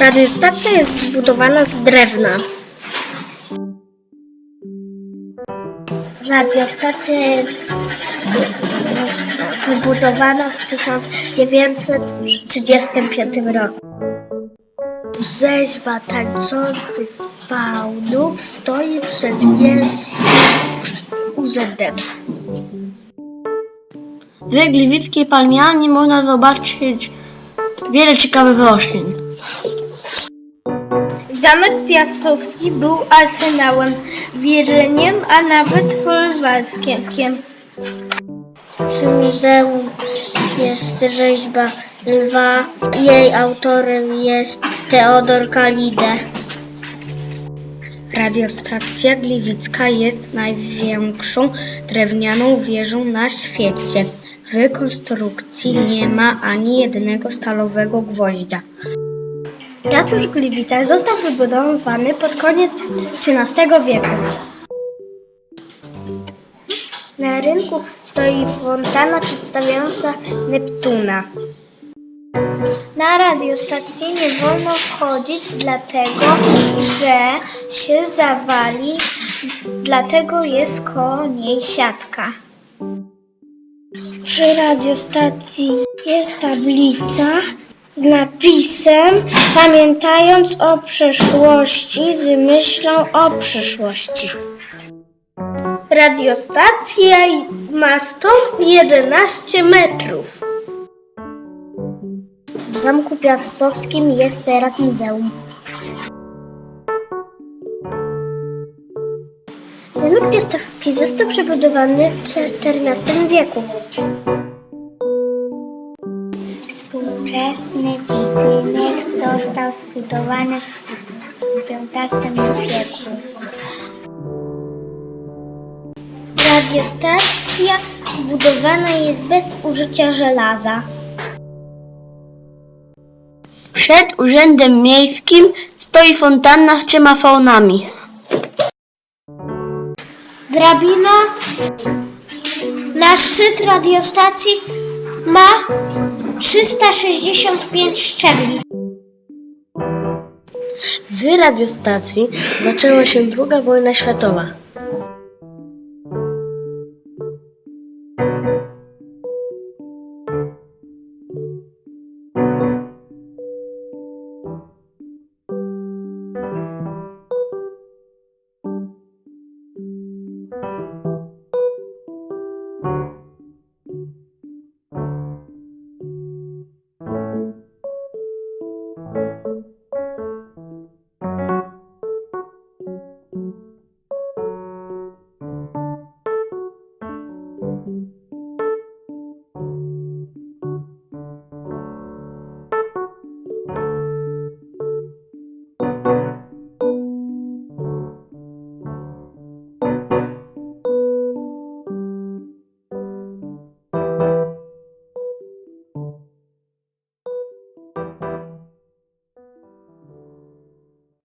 Radiostacja jest zbudowana z drewna. Radiostacja jest wybudowana w 1935 roku. Rzeźba tańczących faunów stoi przed miejskim urzędem. W Gliwickiej Palmianie można zobaczyć wiele ciekawych roślin. Zamek Piastowski był arsenałem, wierzeniem, a nawet folwarkiem. Przy muzeum jest rzeźba lwa. Jej autorem jest Teodor Kalide. Radiostacja Gliwicka jest największą drewnianą wieżą na świecie. W konstrukcji nie ma ani jednego stalowego gwoździa. Ratusz Gliwice został wybudowany pod koniec XIII wieku. Na rynku stoi fontana przedstawiająca Neptuna. Na radiostację nie wolno wchodzić dlatego, że się zawali, dlatego jest koło niej siatka. Przy radiostacji jest tablica z napisem Pamiętając o przeszłości z myślą o przyszłości. Radiostacja ma 111 metrów. W Zamku Piastowskim jest teraz muzeum. Zamek Piastowski został przebudowany w XIV wieku. Współczesny budynek został zbudowany w XV wieku. Radiostacja zbudowana jest bez użycia żelaza. Przed urzędem miejskim stoi fontanna z trzema faunami. Drabina na szczyt radiostacji ma 365 szczebli. W radiostacji zaczęła się II wojna światowa.